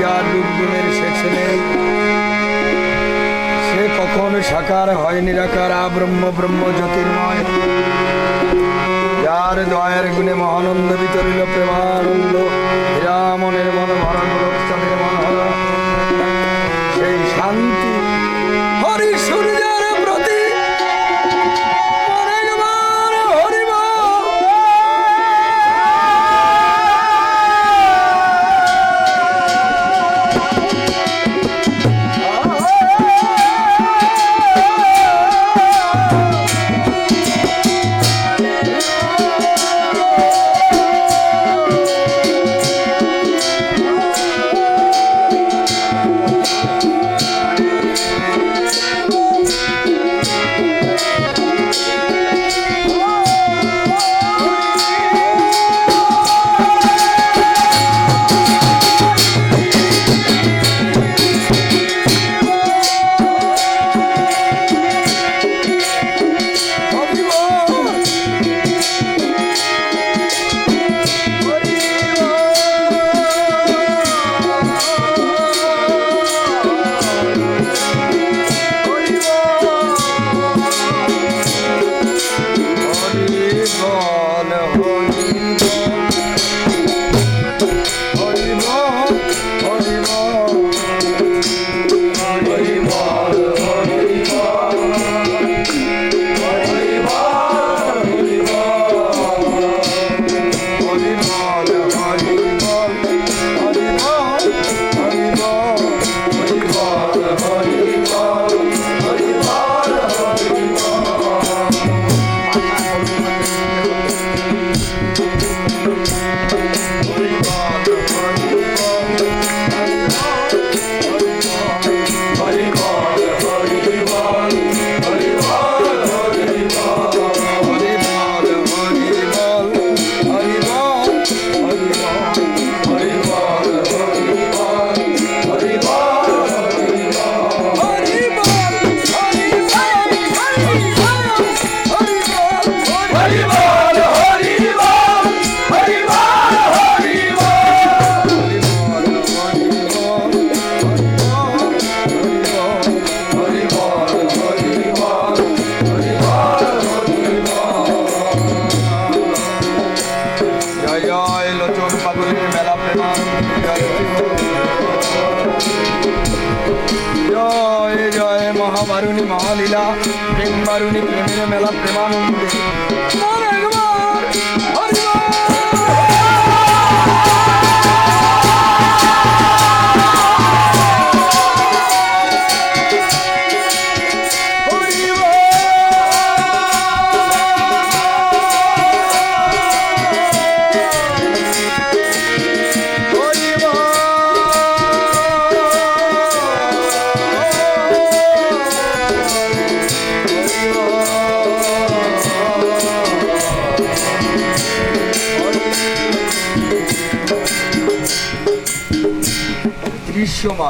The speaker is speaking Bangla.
যার দুর্গুণের শেষ নেই। সে কখন সাকার হয় নিরাকার ব্রহ্ম ব্রহ্ম জ্যোতির্ময়। যার দয়ের গুণে মহানন্দ বিতরিল প্রেমানন্দ জয় জয় জয় মহামারুণী মহালীলা প্রেম বারুণী প্রেমের মেলা প্রেমানন্দে। 시험한